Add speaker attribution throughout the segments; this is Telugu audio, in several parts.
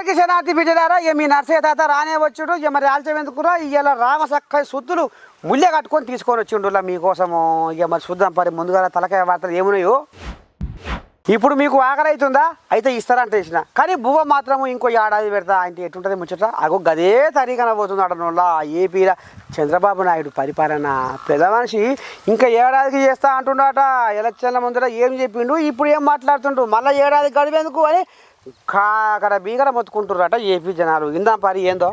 Speaker 1: అందరికీ శనాతి బిడ్డలారా ఇక మీ నర్సయ్య తాత రానే వచ్చుడు ఇక మరి ఆలస్యం ఎందుకురా ఇవాళ రామ సక్క సుద్దులు ముల్లె కట్టుకొని తీసుకొని వచ్చిండులా మీకోసము. ఇక మరి చూద్దాం పరి ముందుగా తలకాయ వార్తలు ఏమున్నాయో. ఇప్పుడు మీకు ఆకలి అవుతుందా అయితే ఇస్తారంటే ఇచ్చిన. కానీ బువ్వ మాత్రం ఇంకో ఏడాది పెడతా అంటే ఎటుంటుంది ముచ్చట? అగో గదే తరీకన పోతుంది అడనోళ్ళ ఏపీల చంద్రబాబు నాయుడు పరిపాలన. పెద్ద మనిషి ఇంకా ఏడాదికి చేస్తా అంటుండట. ఎలక్షన్ల ముందర ఏం చెప్పిండు? ఇప్పుడు ఏం మాట్లాడుతుండు? మళ్ళీ ఏడాది గడిపేందుకు అని అక్కడ బీగర మొత్తుకుంటున్నారట ఏపీ జనాలు. ఇందాం పరి ఏందో?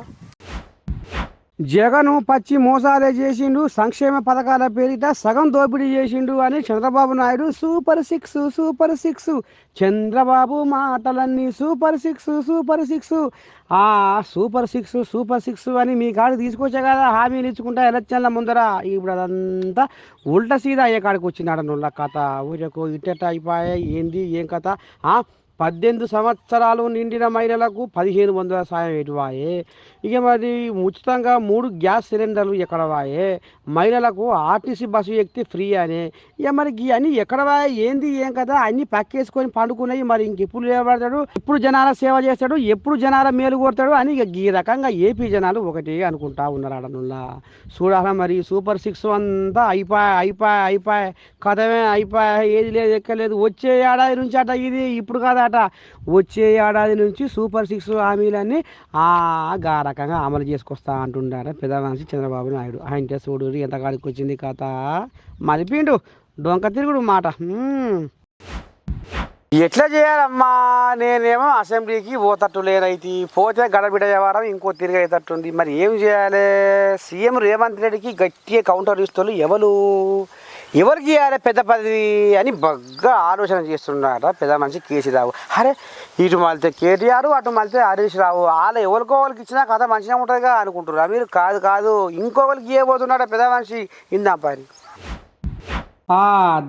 Speaker 1: జగను పచ్చి మోసాలే చేసిండు సంక్షేమ పథకాల పేరిట సగం దోపిడీ చేసిండు అని Chandrababu Naidu super six super six. Chandrababu మాటలన్నీ సూపర్ సిక్స్ సూపర్ సిక్స్. ఆ సూపర్ సిక్స్ సూపర్ సిక్స్ అని మీ కాడికి తీసుకొచ్చే కదా హామీలు ఇచ్చుకుంటా ఎలక్షన్ల ముందర. ఇప్పుడు అదంతా ఉల్టా సీదా అయ్యే కాడికి వచ్చినాడు నుల్ల కథ. ఊరకు ఇట్టట అయిపోయా ఏంది ఏం కథ? పద్దెనిమిది సంవత్సరాలు నిండిన మహిళలకు పదిహేను వందల సాయం ఎటువాయే? ఇక మరి ఉచితంగా మూడు గ్యాస్ సిలిండర్లు ఎక్కడ వాయే? మహిళలకు ఆర్టీసీ బస్సు ఎక్కితే ఫ్రీ అని. ఇక మరి అన్నీ అన్ని ఎక్కడ వాయే? ఏంది? ఏం కదా? అన్ని పక్కేసుకొని పండుకున్నాయి. మరి ఇంకెప్పుడు లేబడతాడు ఎప్పుడు జనాల సేవ చేస్తాడు? ఎప్పుడు జనాల మేలు కోరుతాడు? అని ఇక ఈ రకంగా ఏపీ జనాలు ఒకటి అనుకుంటా ఉన్నారు అడనుల్లా చూడాలా మరి సూపర్ సిక్స్ అంతా అయిపోయి అయిపోయి అయిపోయి. కథమే అయిపోయి. ఏది లేదు ఎక్కలేదు. వచ్చే ఏడాది నుంచి అట ఇది ఇప్పుడు కాదట వచ్చే ఏడాది నుంచి సూపర్ సిక్స్ హామీలన్నీ ఆ గారక రకంగా అమలు చేసుకొస్తా అంటుండారు ప్రధానమంత్రి చంద్రబాబు నాయుడు. ఆయన చూడు ఎంత కాడికి వచ్చింది కథ. మలిపిండు డొంక తిరుగుడు మాట. ఎట్లా చేయాలమ్మా? నేనేమో అసెంబ్లీకి పోతట్టు లేనైతే పోతే గడబిడ వ్యవహారం ఇంకో తిరిగేటట్టుంది. మరి ఏం చేయాలి? సీఎం రేవంత్ రెడ్డికి గట్టిగా కౌంటర్ ఇస్తారు ఎవరు? ఎవరికి ఇవ్వాలి పెద్ద పదవి అని బాగా ఆలోచన చేస్తున్నారట పెద్ద మనిషి కేసీరావు? అరే ఇటు మళ్ళీ కేటీఆర్ అటు మళ్ళీ హరీష్ రావు. వాళ్ళ ఎవరికో వాళ్ళకి ఇచ్చినా కథ మంచిగా ఉంటుందిగా అనుకుంటున్నారు? మీరు కాదు కాదు. ఇంకొకరికి ఇవ్వబోతున్నాడ పెద్ద మనిషి? ఇందా పని ఆ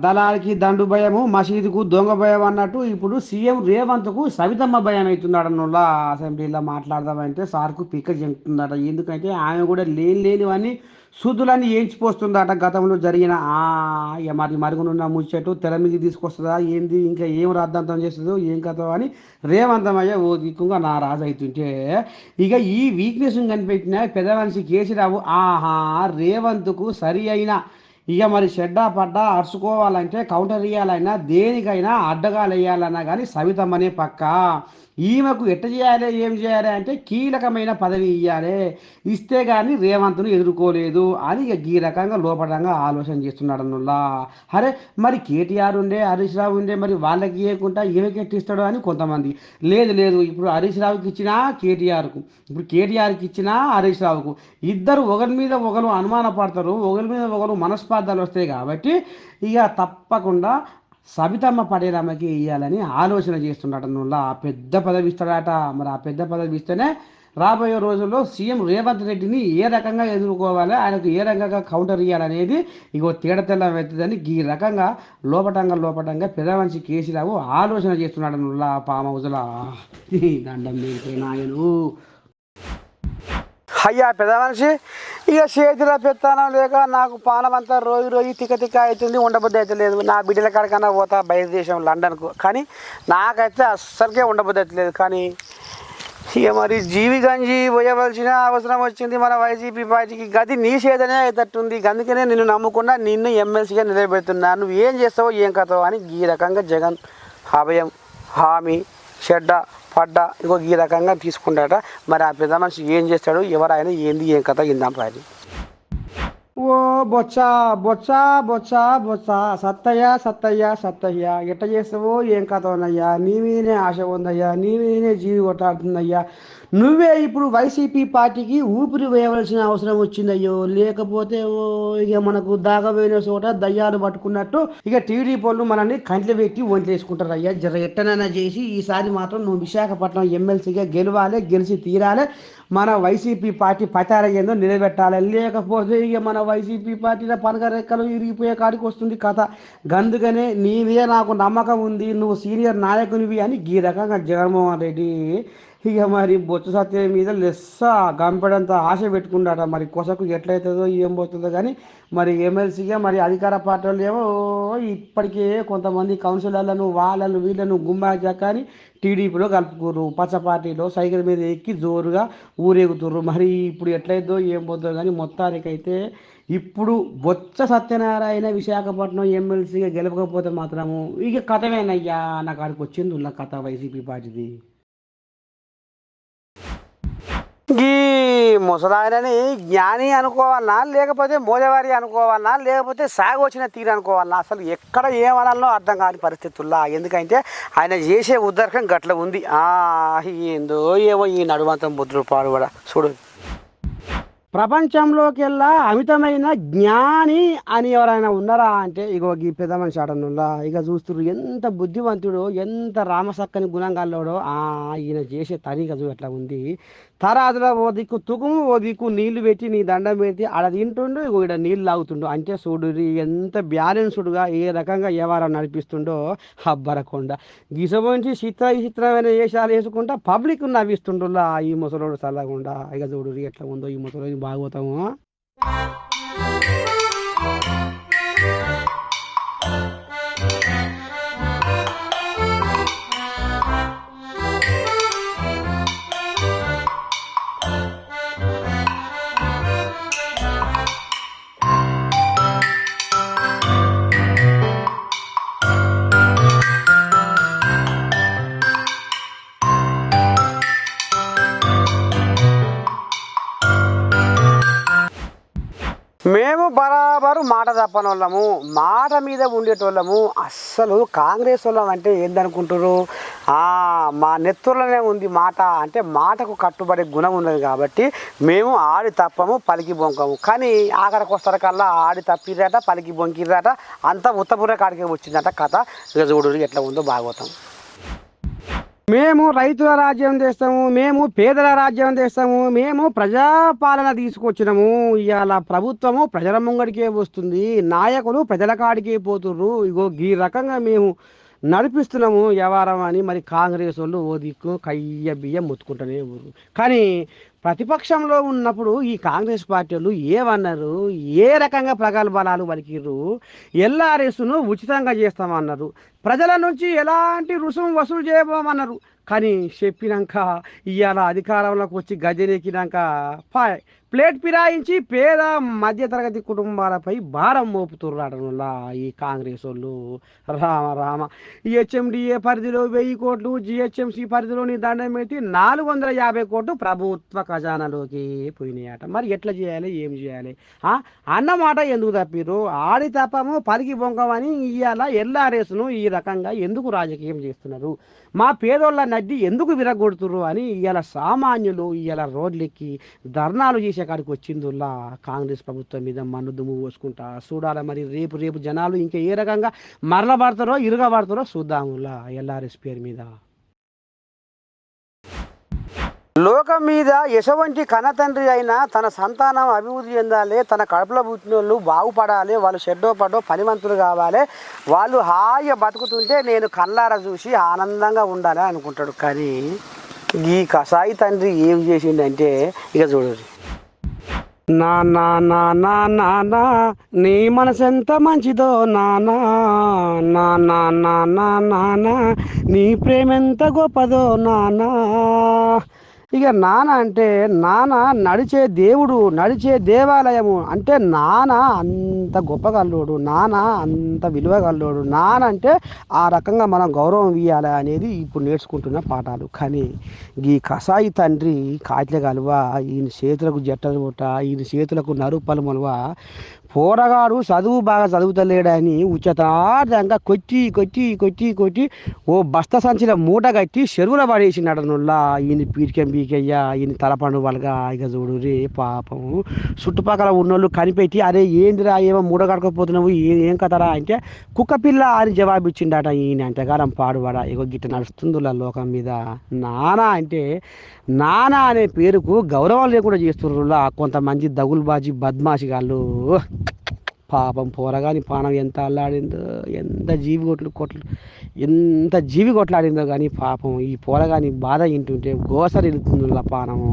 Speaker 1: దళాలకి దండు భయము మసీదుకు దొంగ భయం అన్నట్టు ఇప్పుడు సీఎం రేవంత్కు సవితమ్మ భయం అవుతున్నాడు అన్నోళ్ళ అసెంబ్లీలో మాట్లాడదామంటే సార్కు పిక్క చెందుతుందట ఎందుకంటే ఆమె కూడా లేని లేనివన్నీ సూదులన్నీ ఏంచిపోస్తుందట గతంలో జరిగిన ఆ ఇక మరి మరుగునున్న ముచ్చట్టు తెర మీద తీసుకొస్తుందా ఏంది ఇంకా ఏం రాద్ధాంతం చేస్తుందో ఏం కథ అని రేవంతమయ్య ఓ దిక్కుగా నా రాజు అవుతుంటే ఇక ఈ వీక్నెస్ కనిపెట్టిన పెద్ద మనిషి కేసీరావు ఆహా రేవంత్కు సరి అయిన ఇక మరి షెడ్డా పడ్డా అరుచుకోవాలంటే కౌంటర్ ఇవ్వాలైనా దేనికైనా అడ్డగాలు వేయాలన్నా కానీ సవితమనే పక్క. ఈమెకు ఎట్ట చేయాలి ఏం చేయాలి అంటే కీలకమైన పదవి ఇవ్వాలి ఇస్తే కానీ రేవంత్ను ఎదుర్కోలేదు అని ఇక ఈ రకంగా లోపడంగా ఆలోచన చేస్తున్నాడు అన్నుల్లా అరే మరి కేటీఆర్ ఉండే హరీష్ రావు ఉండే మరి వాళ్ళకి ఇవ్వకుండా ఈమెకి ఎట్టిస్తాడు అని కొంతమంది. లేదు లేదు ఇప్పుడు హరీష్ రావుకి ఇచ్చినా కేటీఆర్కు ఇప్పుడు కేటీఆర్కి ఇచ్చినా హరీష్ రావుకు. ఇద్దరు ఒకరి మీద ఒకరు అనుమానపడతారు ఒకరి మీద ఒకరు మనస్పార్థాలు వస్తాయి కాబట్టి ఇక తప్పకుండా సబితమ్మ పడేరామకి ఇవ్వాలని ఆలోచన చేస్తున్నాడు నువ్వు ఆ పెద్ద పదవి ఇస్తాడట. మరి ఆ పెద్ద పదవి ఇస్తేనే రాబోయే రోజుల్లో సీఎం రేవంత్ రెడ్డిని ఏ రకంగా ఎదుర్కోవాలి ఆయనకు ఏ రకంగా కౌంటర్ ఇవ్వాలనేది ఇగో తేడతెల్లం అవుతుందని ఈ రకంగా లోపటంగా లోపటంగా పెద్ద కేసీరావు ఆలోచన చేస్తున్నాడు నువ్వు పామ ఉజలా దండం నాయను. అయ్యా పెద్ద మనిషి ఇక చేతిలో పెత్తానం లేక నాకు పానం అంతా రోజు రోజు తిక్క తిక్క అవుతుంది ఉండబుద్ధి అయితే లేదు. నా బిడ్డల కాడికన్నా పోతా బయట దేశం లండన్కు. కానీ నాకైతే అస్సలకే ఉండబుద్ధి అయితే లేదు. కానీ ఇక మరి జీవి గంజి పోయవలసిన అవసరం వచ్చింది మన వైసీపీ పార్టీకి. గది నీ చేతనే అయ్యేటట్టుంది. అందుకనే నిన్ను నమ్ముకున్నా నిన్ను ఎమ్మెల్సీగా నిలబెడుతున్నా నువ్వు ఏం చేస్తావో ఏం కథవో అని ఈ రకంగా జగన్ అభయం హామీ చెడ్డ పడ్డ ఇంకో ఈ రకంగా తీసుకుంటాట మరి ఆ పెద్ద మనిషి ఏం చేస్తాడు? ఎవరైనా ఏంది ఏం కథ ఇందాం పారి ఓ బొచ్చ బొచ్చ బొచ్చ బొచ్చ. సత్తయ్య సత్తయ్య సత్తయ్య. ఎట్ట చేస్తావో ఏం కథ ఉన్నయ్యా నీ మీదనే ఆశ ఉందయ్యా? నీ మీదనే జీవి కొట్టాడుతుందయ్యా నువ్వే ఇప్పుడు వైసీపీ పార్టీకి ఊపిరి వేయవలసిన అవసరం వచ్చిందయ్యో లేకపోతే ఓ ఇక మనకు దాగపోయిన చోట దయ్యాలు పట్టుకున్నట్టు ఇక టీడీ పోళ్ళు మనల్ని కంట్లు పెట్టి వంటేసుకుంటారు అయ్యా. జర ఎట్టనైనా చేసి ఈసారి మాత్రం నువ్వు విశాఖపట్నం ఎమ్మెల్సీగా గెలవాలి గెలిచి తీరాలి. మన వైసీపీ పార్టీ పచారయ్యేందో నిలబెట్టాలి. లేకపోతే ఇక మన వైసీపీ పార్టీలో పనగరెక్కలు ఇరిగిపోయే కాడికి వస్తుంది కథ. గందుకనే నీ మీద నాకు నమ్మకం ఉంది. నువ్వు సీనియర్ నాయకునివి అని ఈ రకంగా జగన్మోహన్ రెడ్డి ఇక మరి బొత్స సత్యం మీద లెస్స గంపెడంత ఆశ పెట్టుకున్నాడ మరి కొసకు ఎట్లయితుందో ఏం పోతుందో కానీ మరి ఎమ్మెల్సీగా మరి అధికార పార్టీలు ఏమో ఇప్పటికే కొంతమంది కౌన్సిలర్లను వాళ్ళను వీళ్ళను గుమ్మాజా కానీ టీడీపీలో కలుపుకోరు పచ్చ పార్టీలో సైకిల్ మీద ఎక్కి జోరుగా ఊరేగుతుర్రు. మరి ఇప్పుడు ఎట్లయిద్దో ఏం పోతుందో కానీ మొత్తానికైతే ఇప్పుడు బొత్స సత్యనారాయణ విశాఖపట్నం ఎమ్మెల్సీగా గెలవకపోతే మాత్రము ఇక కథమేనయ్యా. నాకు ఆడికి వచ్చింది ఉన్న కథ వైసీపీ పార్టీది. ఈ ముసలాయనని జ్ఞాని అనుకోవాలన్నా లేకపోతే మోదవారి అనుకోవాలన్నా లేకపోతే సాగు వచ్చిన తీరు అనుకోవాలన్నా అసలు ఎక్కడ ఏమనాలనో అర్థం కాని పరిస్థితుల్లో. ఎందుకంటే ఆయన చేసే ఉద్దరకం గట్ల ఉంది. ఆ, ఏందో ఏమో ఈ నడుమంతం బుద్ధుడు పాడు కూడా. చూడు. ప్రపంచంలోకెల్లా అమితమైన జ్ఞాని అని ఎవరైనా ఉన్నారా అంటే ఇగో ఈ పెద్ద మనిషి ఆడనుల్లా ఇక చూస్తున్నారు ఎంత బుద్ధివంతుడో ఎంత రామసక్కని గుణంగాల్లోడో ఆ ఈయన చేసే తనిగ చూ ఎట్లా ఉంది? తరాదులో ఓ దిక్కు తుకుము ఓ దిక్కు నీళ్ళు పెట్టి నీ దండం పెట్టి ఆడ తింటుండు ఇక్కడ నీళ్ళు లాగుతుండు అంటే చూడు ఎంత బ్యాలెన్స్డ్గా ఏ రకంగా వ్యవహారం నడిపిస్తుండో అబ్బరకొండ గిసబోంచి చిత్ర విచిత్రమైన వేషాలు వేసుకుంటా పబ్లిక్ నవ్విస్తుండులా ఈ ముసలోడు చల్లకుండా ఇక చూడు ఎట్లా ఉందో ఈ ముసలోని బాగోతాము. బరాబరు మాట తప్పనోళ్ళము మాట మీద ఉండేటోళ్ళము. అస్సలు కాంగ్రెస్ వాళ్ళం అంటే ఏందనుకుంటారు మా నెత్తుర్లోనే ఉంది మాట. అంటే మాటకు కట్టుబడే గుణం ఉన్నది కాబట్టి మేము ఆడి తప్పము పలికి బొంకము. కానీ ఆఖరికి వస్తారు కల్లా ఆడి తప్పిరాట పలికి బొంకిరాట అంతా ఉత్తపుర కాడికి వచ్చిందట కథ. చూడు ఎట్లా ఉందో భాగవతం. మేము రైతుల రాజ్యం చేస్తాము మేము పేదల రాజ్యం చేస్తాము మేము ప్రజాపాలన తీసుకొచ్చినాము. ఇవాళ ప్రభుత్వము ప్రజల ముంగడికే వస్తుంది నాయకులు ప్రజల కాడికే పోతుర్రు. ఇగో ఈ రకంగా మేము నడిపిస్తున్నాము వ్యవహారం అని మరి కాంగ్రెస్ వాళ్ళు ఓ దిక్కు కయ్య బియ్యం ముత్తుకుంటూనే ఊరు కానీ ప్రతిపక్షంలో ఉన్నప్పుడు ఈ కాంగ్రెస్ పార్టీలు ఏమన్నారు? ఏ రకంగా ప్రగల్భాలు పలికిర్రు? ఎల్ఆర్ఎస్ను ఉచితంగా చేస్తామన్నారు. ప్రజల నుంచి ఎలాంటి రుసుము వసూలు చేయబోమన్నారు? కానీ చెప్పినాక ఇవాళ అధికారంలోకి వచ్చి గజనెక్కినాక పా- ప్లేట్ పిరాయించి పేద మధ్యతరగతి కుటుంబాలపై భారం మోపుతుర్రాడనులా ఈ కాంగ్రెస్ వాళ్ళు. రామ రామ. ఈ హెచ్ఎండిఏ పరిధిలో వెయ్యి కోట్లు జిహెచ్ఎంసి పరిధిలోని దండం పెట్టి నాలుగు వందల యాభై కోట్లు ప్రభుత్వ ఖజానాలోకి పోయినాయట. మరి ఎట్లా చేయాలి? ఏం చేయాలి? అన్నమాట ఎందుకు తప్పిరు ఆడి తప్పము పలికి బొంగమని ఇవాళ ఎల్ఆర్ఎస్ను ఈ రకంగా ఎందుకు రాజకీయం చేస్తున్నారు? మా పేదోళ్ళ నడ్డి ఎందుకు విరగొడుతురు అని ఇవాళ సామాన్యులు ఇవాళ రోడ్లెక్కి ధర్నాలు చేసే కాడికి వచ్చిందుల్లా కాంగ్రెస్ ప్రభుత్వం మీద మన్ను దుమ్ము పోసుకుంటా. చూడాలి మరి రేపు రేపు జనాలు ఇంకా ఏ రకంగా మరలబడతారో ఇరుగబడతారో చూద్దాములా ఎల్ఆర్ఎస్ పేరు మీద. లోకం మీద యశవంటి కనతండ్రి అయిన తన సంతానం అభివృద్ధి చెందాలి తన కడుపులో పుట్టిన వాళ్ళు బాగుపడాలి వాళ్ళు షెడ్డో పడ్డో పనివంతులు కావాలి వాళ్ళు హాయిగా బతుకుతుంటే నేను కళ్ళారా చూసి ఆనందంగా ఉండాలి అనుకుంటాడు. కానీ ఈ కసాయి తండ్రి ఏం చేసిండంటే ఇక చూడండి నా నా నానా నీ మనసు ఎంత మంచిదో నానా నానా నానా నానా నీ ప్రేమ ఎంత గొప్పదో నానా. ఇక నాన్న అంటే నాన్న నడిచే దేవుడు నడిచే దేవాలయము అంటే నాన్న అంత గొప్పగల్లోడు నాన్న అంత విలువగల్లోడు. నాన్న అంటే ఆ రకంగా మనం గౌరవం ఇవ్వాలి అనేది ఇప్పుడు నేర్చుకుంటున్న పాఠాలు. కానీ ఈ కసాయి తండ్రి కాట్ల కలువ ఈయన చేతులకు జట్టలు పుట్ట ఈయన చేతులకు నరుపలు మొలవ పోరగాడు చదువు బాగా చదువుతలేడని ఉచితార్థంగా కొట్టి కొట్టి కొట్టి కొట్టి ఓ బస్త సంచిలో మూట కట్టి చెరువుల పడేసినాడు నుల్లా. ఈయన పీరికెం పీకయ్యా ఈయన తలపండు వాళ్ళగా ఇక చూడు రే పాపం. చుట్టుపక్కల ఉన్నోళ్ళు కనిపెట్టి అరే ఏందిరా ఏమో మూట కడకపోతున్నావు ఏం కదరా అంటే కుక్క పిల్ల అని జవాబు ఇచ్చిండట ఈయన అంతగారం పాడువాడా ఇగో గిట్ట నడుస్తుందిలా లోకం మీద. నానా అంటే నానా అనే పేరుకు గౌరవం లేకుండా చేస్తున్నారు కొంతమంది దగులుబాజీ బద్మాషిగాళ్ళు పాపం పోరగాని పానం ఎంత అల్లాడిందో ఎంత జీవి కొట్లు కొట్లు ఎంత జీవి కొట్లాడిందో కానీ పాపం ఈ పోరగాని బాధ వింటుంటే గోసరి వెళ్తుందిలా పానము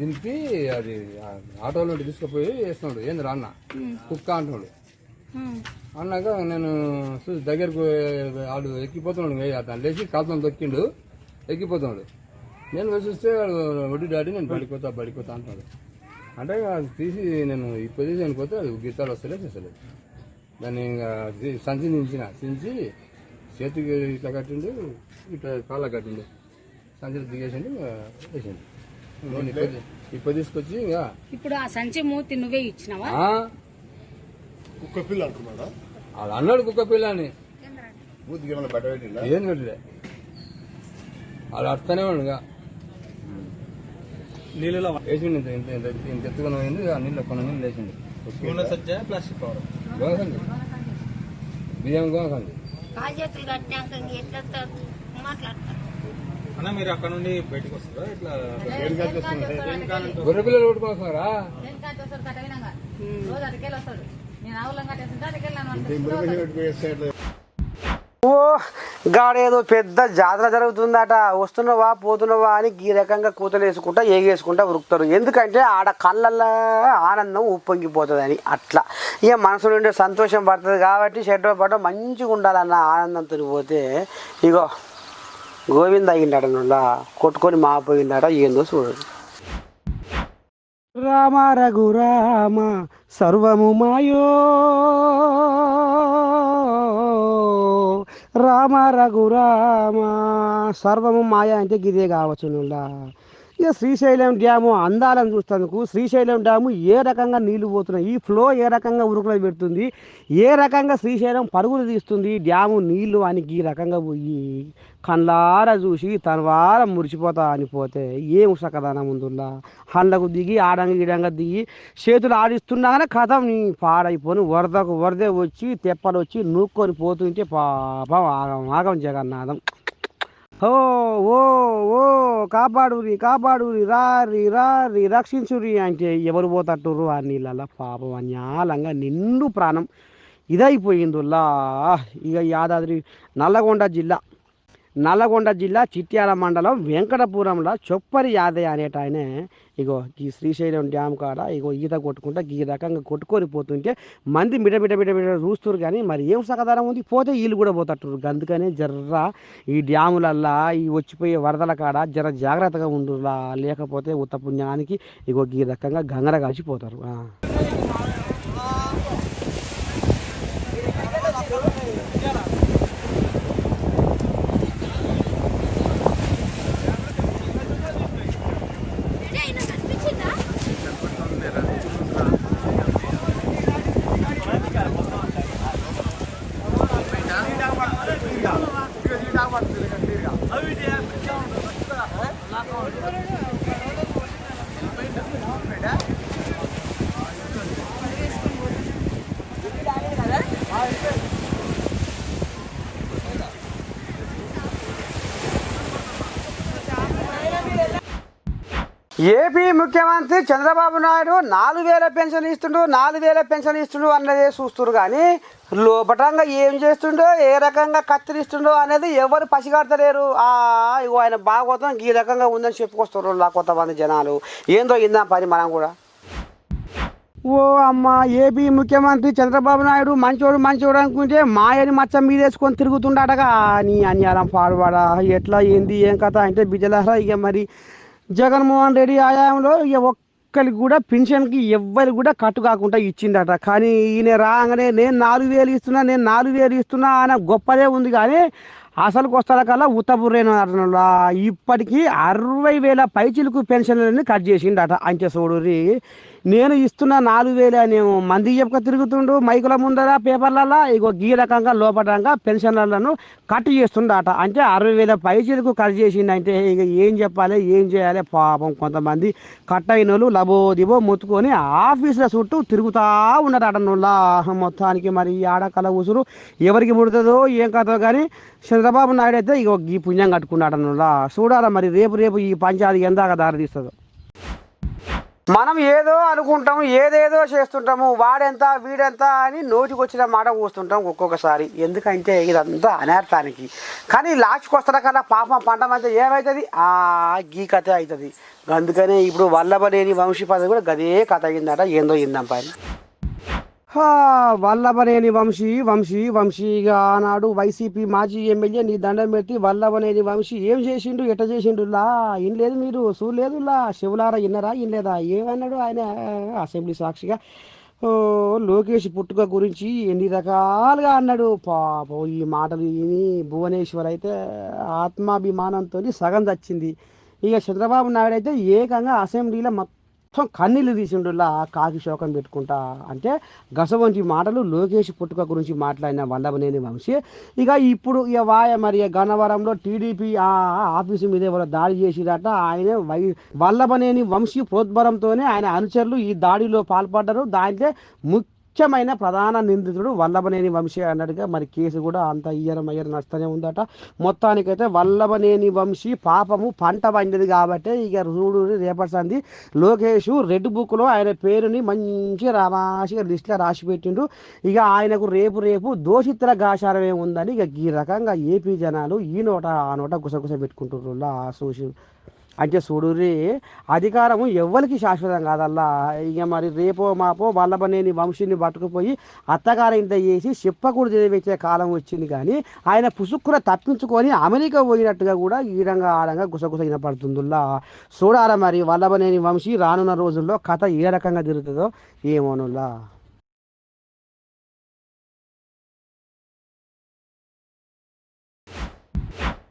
Speaker 2: దింపి అది ఆటోలో నుండి తీసుకుపోయి వేస్తున్నాడు. ఏంది రా అన్న? కుక్క అంటున్నాడు. అన్నాక నేను చూసి దగ్గరకు వాడు ఎక్కిపోతున్నాడు దాన్ని లేచి కాలుతో దొక్కిండు ఎక్కిపోతున్నాడు. నేను చూస్తే వాడు వడ్డీ డాడీ నేను బడిపోతా బడిపోతా అంటున్నాడు. అంటే అది తీసి నేను ఈ పొజిషన్కి పోతే అది గీతాలు వస్తలేదు చేస్తలేదు దాన్ని ఇంకా సంచి దించిన దించి చేతికి ఇట్లా కట్టిండు ఇట్లా కాళ్ళ కట్టిండు. సంచిలో దిగేసిండు వేసిండు. ఇప్పుడు తీసుకొచ్చి ఇంకా
Speaker 3: ఇప్పుడు ఆ సంచి మూతి నువ్వే ఇచ్చినావా?
Speaker 2: ఆ,
Speaker 4: కుక్క పిల్ల అంటున్నాడా
Speaker 2: వాడు అన్నాడు కుక్క పిల్ల అని
Speaker 4: బూత్కి ఏమైనా బట్ట పెట్టిందా
Speaker 2: ఏం పెట్టలే. వాడు అర్థనే వాడు ఇంకా.
Speaker 4: నీళ్ళలో
Speaker 2: వేసిండు ఇంత ఇంత ఇంత ఇంత ఎత్తుకుని పోయింది ఆ నీళ్ళు కొన్ని నీళ్ళు వేసిండు.
Speaker 4: నూనె సజ్జ ప్లాస్టిక్ కవర్
Speaker 2: గోసండి బియ్యం గోసండి
Speaker 4: అన్న మీరు అక్కడ నుండి బయటకు వస్తారా? ఇట్లా
Speaker 2: గొర్రె పిల్లలు కొట్టుకొని వస్తున్నారా
Speaker 1: ఓ గాడేదో పెద్ద జాతర జరుగుతుందట. వస్తున్నవా పోతున్నవా అని ఈ రకంగా కూతలు వేసుకుంటా ఏగేసుకుంటా ఉరుకుతారు. ఎందుకంటే ఆడ కళ్ళల్లో ఆనందం ఉప్పొంగిపోతుంది అట్లా. ఇక మనసు నుండి సంతోషం పడుతుంది కాబట్టి షెడ్లో పడ మంచిగా ఉండాలన్న ఆనందంతో పోతే ఇగో గోవింద్ అయ్యిండట నుండా కొట్టుకొని మాపోయిందట ఏందో చూడండి రామ రఘురామ సర్వము మాయో. రామ రఘురామ సర్వము మాయ అంటే గిదే కావచ్చు నుల్లా ఇక శ్రీశైలం డ్యాము అందాలను చూస్తేందుకు శ్రీశైలం డ్యాము ఏ రకంగా నీళ్ళు పోతున్నాయి? ఈ ఫ్లో ఏ రకంగా ఉరుకులు పెడుతుంది? ఏ రకంగా శ్రీశైలం పరుగులు తీస్తుంది? డ్యాము నీళ్ళు అని ఈ రకంగా పోయి కళ్ళార చూసి తనవారం మురిసిపోతా అని పోతే ఏం సకదానం ఉందిలా హండకు దిగి ఆడంగా ఈడంగా దిగి చేతులు ఆడిస్తుండగానే కథం నీ పాడైపోను. వరదకు వరదే వచ్చి తెప్పలు వచ్చి నూక్కొని పోతుంటే పాపం ఆగం ఆగం జగన్నాథం. ఓ ఓ ఓ కాపాడురి కాపాడురి రారి రారి రక్షించురి అంటే ఎవరు పోతట్టురు ఆ నీళ్ళ పాపం అన్యాలంగా నిండు ప్రాణం. ఇదైపోయిందిలా ఇక యాదాద్రి నల్లగొండ జిల్లా. నల్లగొండ జిల్లా చిట్యాల మండలం వెంకటపురంలో చొప్పరి యాదయ్య అనేట ఆయనే ఇగో ఈ శ్రీశైలం డ్యామ్ కాడ ఇగో ఈత కొట్టుకుంటా ఈ రకంగా కొట్టుకొని పోతుంటే మంది మిట మిట మిట మిట చూస్తురు కానీ మరి ఏం సగదారం ఉంది? పోతే వీళ్ళు కూడా పోతట్టురు అందుకనే జర్ర ఈ డ్యాములల్లా ఈ వచ్చిపోయే వరదల కాడ జర జాగ్రత్తగా ఉండులా లేకపోతే ఉత్త పుణ్యానికి ఇగో ఈ రకంగా గంగర కలిసిపోతారు ఏపీ ముఖ్యమంత్రి చంద్రబాబు నాయుడు నాలుగు వేల పెన్షన్ ఇస్తుండు నాలుగు వేల పెన్షన్ ఇస్తుండు అన్నదే చూస్తున్నారు కానీ లోపటంగా ఏం చేస్తుండో ఏ రకంగా కత్తిరిస్తుండో అనేది ఎవరు పసిగడతలేరు. ఆ ఇగో ఆయన బాగోతం ఈ రకంగా ఉందని చెప్పుకొస్తారు కొంతమంది జనాలు. ఏందో ఇందా పని మనం కూడా. ఓ అమ్మ ఏపీ ముఖ్యమంత్రి చంద్రబాబు నాయుడు మంచోడు మంచోడు అనుకుంటే మాయని మచ్చ మీదేసుకొని తిరుగుతుండటగా నీ అన్యాలం పాడువాడా? ఎట్లా ఏంది ఏం కథ అంటే బిజలహరా ఇక మరి. జగన్మోహన్ రెడ్డి ఆయాయంలో ఇక ఒక్కరికి కూడా పెన్షన్కి ఎవ్వరికి కూడా కట్టు కాకుండా ఇచ్చిందట కానీ ఈయన రాగానే నేను నాలుగు వేలు ఇస్తున్నా నేను నాలుగు వేలు ఇస్తున్నా అనే గొప్పదే ఉంది కానీ అసలు వస్తాల కల్లా ఉత్తపురేను అతనులా ఇప్పటికీ అరవై వేల పైచిలకు పెన్షన్లని కట్ చేసిండట అంటే చూడురి నేను ఇస్తున్న నాలుగు వేల అని మంది చెప్పక తిరుగుతుండు. మైకుల ముందర పేపర్లలో ఇగో గీ రకంగా లోపటంగా పెన్షన్లను కట్ చేస్తుండట. అంటే అరవై వేల పైచిలకు కట్ చేసిండంటే ఇక ఏం చెప్పాలి ఏం చేయాలి? పాపం కొంతమంది కట్ అయిన వాళ్ళు లబోదిబో ముత్తుకొని ఆఫీసుల చుట్టూ తిరుగుతా ఉన్నారట నుల్లా. మొత్తానికి మరి ఈ ఆడకల ఉసురు ఎవరికి ముడుతుందో ఏం కథో కానీ చంద్రబాబు నాయుడు అయితే ఇక ఈ పుణ్యం కట్టుకున్నాడు నుల్లా చూడాలా మరి రేపు రేపు ఈ పంచాయతీ ఎందాక దారి తీస్తుందో మనం ఏదో అనుకుంటాము ఏదేదో చేస్తుంటాము వాడెంత వీడెంత అని నోటికి వచ్చిన మాట కూస్తుంటాం ఒక్కొక్కసారి. ఎందుకంటే ఇదంతా అనర్థానికి. కానీ లాస్ట్కి వస్తున్న కన్నా పాపం పంట మధ్య ఏమవుతుంది ఆ గీ కథ అవుతుంది అందుకనే ఇప్పుడు వల్లభనేని వంశీ పదవి కూడా గదే కథ అయిందట ఏందో ఇందాం పని వల్లభనేని వంశీ వంశీ వంశీగా ఆనాడు వైసీపీ మాజీ ఎమ్మెల్యే. నీ దండం పెట్టి వల్లభనేని వంశీ ఏం చేసిండు ఎట చేసిండులా ఏం లేదు మీరు చూడలేదులా శివులారా ఇన్నరా ఇన్నలేదా ఏమన్నాడు ఆయన అసెంబ్లీ సాక్షిగా. ఓ లోకేష్ పుట్టుక గురించి ఎన్ని రకాలుగా అన్నాడు. పాపం ఈ మాటలు విని భువనేశ్వర్ అయితే ఆత్మాభిమానంతో సగం దచ్చింది ఇక చంద్రబాబు నాయుడు అయితే ఏకంగా అసెంబ్లీలో మొత్తం మొత్తం కన్నీళ్ళు తీసిండులా కాకి శోకం పెట్టుకుంటా అంటే గసవంటి మాటలు లోకేష్ పుట్టుక గురించి మాట్లాడిన వల్లభనేని వంశీ. ఇక ఇప్పుడు ఇక వాయ మరి గన్నవరంలో టీడీపీ ఆ ఆఫీసు మీద ఎవరో దాడి చేసిరట ఆయన వై వల్లభనేని వంశీ ప్రోద్బరంతోనే ఆయన అనుచరులు ఈ దాడిలో పాల్పడ్డారు. దాంట్లో ముఖ్యమైన ప్రధాన నిందితుడు వల్లభనేని వంశీ అన్నట్టుగా మరి కేసు కూడా అంత ఇయ్యరం అయ్యర నడుస్తూనే ఉందట. మొత్తానికైతే వల్లభనేని వంశీ పాపము పంట పండింది కాబట్టి ఇక చూడు రేపటి లోకేష్ రెడ్ బుక్లో ఆయన పేరుని మంచిగా రాశిగా లిస్ట్లో రాసి పెట్టిండు. ఇక ఆయనకు రేపు రేపు దోషిత్ర గాచారమే ఉందని ఇక ఈ రకంగా ఏపీ జనాలు ఈ నోట ఆ నోట గుసగుస పెట్టుకుంటున్నారు. ఆ సోషల్ అంటే చూడురి అధికారము ఎవ్వరికి శాశ్వతం కాదల్లా. ఇక మరి రేపో మాపో వల్లభనేని వంశీని పట్టుకుపోయి అత్తగారింత చేసి చెప్పకూడదు చదివించే కాలం వచ్చింది కానీ ఆయన పుసుక్కున తప్పించుకొని అమెరికా పోయినట్టుగా కూడా ఈడంగా ఆడంగా గుసగుస వినపడుతుందిలా చూడాలా మరి వల్లభనేని వంశీ రానున్న రోజుల్లో కథ ఏ రకంగా తిరుగుతుందో ఏమోనులా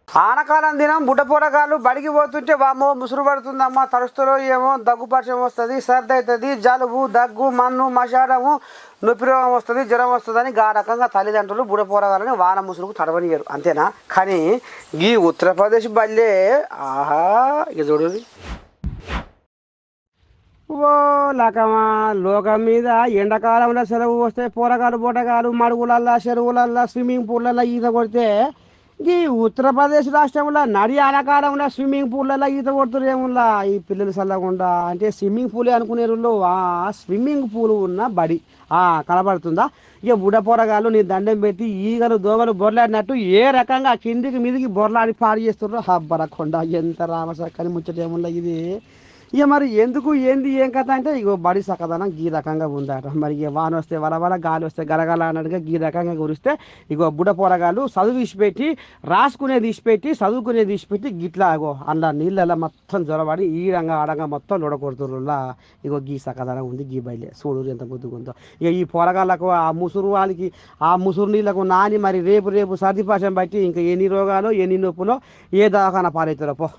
Speaker 1: ఆనకాలం దినం బుడ్డపూరగాళ్ళు బడికి పోతుంటే వామో ముసురు పడుతుందమ్మా తరుస్తులో ఏమో దగ్గు పరిచయం వస్తుంది సర్ది అవుతుంది జలుబు దగ్గు మన్ను మషాడము నొప్పి రోగం వస్తుంది జ్వరం వస్తుందని ఆ రకంగా తల్లిదండ్రులు బుడపోరగాలని వాన ముసురుకు తడవనియరు. అంతేనా? కానీ ఈ ఉత్తరప్రదేశ్ బల్లే ఆహా ఇక చూడు ఓ లకమా లోకం మీద ఎండాకాలంలో సెలవు వస్తే పోరగాలు బుటగాలు మడుగులల్లా చెరువులల్లా స్విమ్మింగ్ పూల్లల్లో ఈత కొడితే ఈ ఉత్తరప్రదేశ్ రాష్ట్రంలో నడి ఆనకాలంలో స్విమ్మింగ్ పూల్లలో ఈత కొడుతురేములా ఈ పిల్లలు చల్లకుండా? అంటే స్విమ్మింగ్ పూలే అనుకునే వాళ్ళు ఆ స్విమ్మింగ్ పూల్ ఉన్న బడి. ఆ కనబడుతుందా? ఇక బుడపోరగాళ్ళు నీ దండం పెట్టి ఈగలు దోమలు బొర్లాడినట్టు ఏ రకంగా కిందికి మీదికి బొర్లాడి పాడు చేస్తుర్రో? హబ్బరకొండ ఎంత రామసక్కని ముచ్చటేముల్లా ఇది? ఇక మరి ఎందుకు ఏంది ఏం కథ అంటే ఇగో బడి సకదనం గీ రకంగా ఉందట. మరి ఇక వాన వస్తే వలవల గాలి వస్తే గలగల అన్నట్టుగా గీ రకంగా కురిస్తే ఇగో బుడ పోరగాళ్ళు చదువు తీసిపెట్టి రాసుకునేది తీసిపెట్టి చదువుకునేది తీసిపెట్టి గిట్లా ఇగో అందులో నీళ్ళలో మొత్తం జ్వరబడి ఈ రంగా ఆడంగా మొత్తం లొడకొడుతుర్రులా ఇగో గీ సకదనం ఉంది గీ బయలే. చూడు ఎంత గుద్దుకుందో ఇక ఈ పోరగాళ్ళకు ఆ ముసురు వాళ్ళకి ఆ ముసురు నీళ్ళకు నాని మరి రేపు రేపు సర్ది పాశం బట్టి ఇంకా ఎన్ని రోగాలు ఎన్ని నొప్పులో ఏ దవాఖాన పాలవుతారో పో.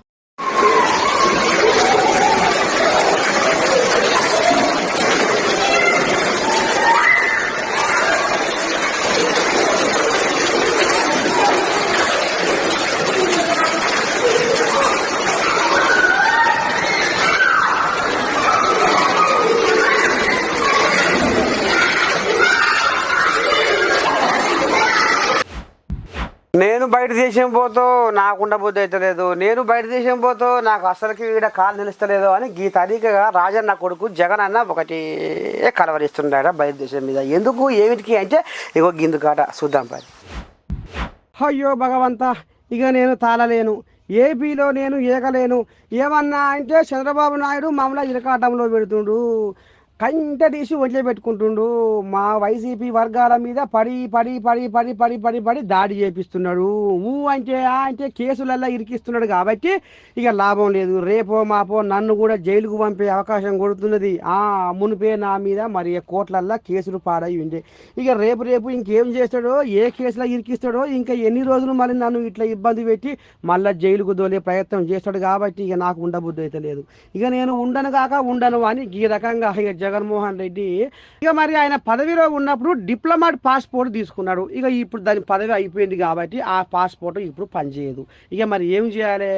Speaker 1: దేశం పోతో నాకు ఉండబుద్ధి అవుతలేదు నేను బయట దేశం పోతో నాకు అసలుకి ఈడ కాలు నిలుస్తలేదు అని గీ తరీకగా రాజన్న కొడుకు జగన్ అన్న ఒకటి కలవరిస్తున్నాడ బయట దేశం మీద. ఎందుకు? ఏమిటికి అంటే ఇగో గిందుకాట చూద్దాం పని అయ్యో భగవంత ఇక నేను తాళలేను. ఏపీలో నేను ఏగలేను ఏమన్నా అంటే చంద్రబాబు నాయుడు మమ్మల్ని ఇరకాటంలో పెడుతుండు. కంట తీసి ఒంట్లో పెట్టుకుంటుండు. మా వైసీపీ వర్గాల మీద పడి పడి పడి పడి పడి పడి పడి దాడి చేపిస్తున్నాడు. ఊ అంటే ఆ అంటే కేసులల్లో ఇరికిస్తున్నాడు కాబట్టి ఇక లాభం లేదు. రేపో మాపో నన్ను కూడా జైలుకు పంపే అవకాశం కొడుతున్నది. ఆ మునిపే నా మీద మరి కోట్లల్లో కేసులు పాడై ఉండే. ఇక రేపు రేపు ఇంకేం చేస్తాడో ఏ కేసులో ఇరికిస్తాడో ఇంకా ఎన్ని రోజులు మళ్ళీ నన్ను ఇట్లా ఇబ్బంది పెట్టి మళ్ళీ జైలుకు దోలే ప్రయత్నం చేస్తాడు కాబట్టి ఇక నాకు ఉండబుద్ధి అయితే లేదు. ఇక నేను ఉండను కాక ఉండను అని ఈ రకంగా ఇక జగన్మోహన్ రెడ్డి. ఇక మరి ఆయన పదవిలో ఉన్నప్పుడు డిప్లొమాట్ పాస్పోర్ట్ తీసుకున్నాడు. ఇక ఇప్పుడు దాని పదవి అయిపోయింది కాబట్టి ఆ పాస్పోర్ట్ ఇప్పుడు పనిచేయదు. ఇక మరి ఏం చేయాలి?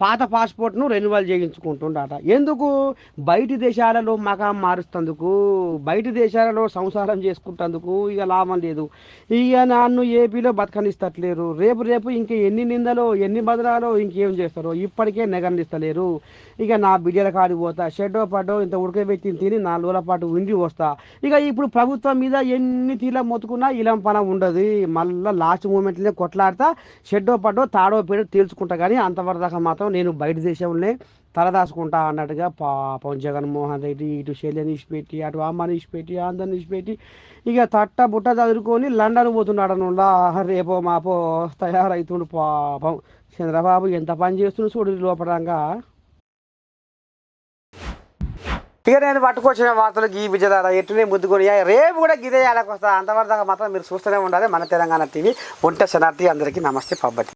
Speaker 1: పాత పాస్పోర్ట్ను రెన్యువల్ చేయించుకుంటుండట. ఎందుకు? బయటి దేశాలలో మకాం మారుస్తందుకు బయటి దేశాలలో సంసారం చేసుకుంటందుకు ఇక లాభం లేదు. ఇక నన్ను ఏపీలో బతకనిస్తట్లేరు. రేపు రేపు ఇంక ఎన్ని నిందలో ఎన్ని బదలాలో ఇంకేం చేస్తారో ఇప్పటికే నెగనిస్తలేరు ఇక నా బిడ్డల కాడికి పోతా. షెడ్డో పడ్డో ఇంత ఉడకబెట్టి తిని నాలుగు రోజుల పాటు ఉండి వస్తా. ఇక ఇప్పుడు ప్రభుత్వం మీద ఎన్ని తీల మొత్తుకున్నా ఇలం పనం ఉండదు. మళ్ళీ లాస్ట్ మూమెంట్లోనే కొట్లాడతా షెడ్డో పడ్డో తాడో పేడో తేల్చుకుంటా. కానీ అంతవరదాకా మాత్రం మాత్రం నేను బయట దేశంలోనే తలదాచుకుంటా అన్నట్టుగా పాపం జగన్మోహన్ రెడ్డి ఇటు శైలిని ఇచ్చిపెట్టి అటు అమ్మని ఇచ్చిపెట్టి అందరిని ఇచ్చిపెట్టి ఇక తట్ట బుట్ట చదువుకొని లండన్ పోతున్నాడు అనుండా రేపో మాపో తయారవుతుండు పాపం. చంద్రబాబు ఎంత పని చేస్తున్నా చూడు లోపడంగా ఇక నేను పట్టుకొచ్చిన వార్తలు గీ విజయదార ఎట్టునే ముద్దుకొని రేపు కూడా గిదే వస్తా అంతవరకు మాత్రం మీరు చూస్తూనే ఉండాలి మన తెలంగాణ టీవీ. ఒంట శనార్థి అందరికీ నమస్తే పబ్బతి.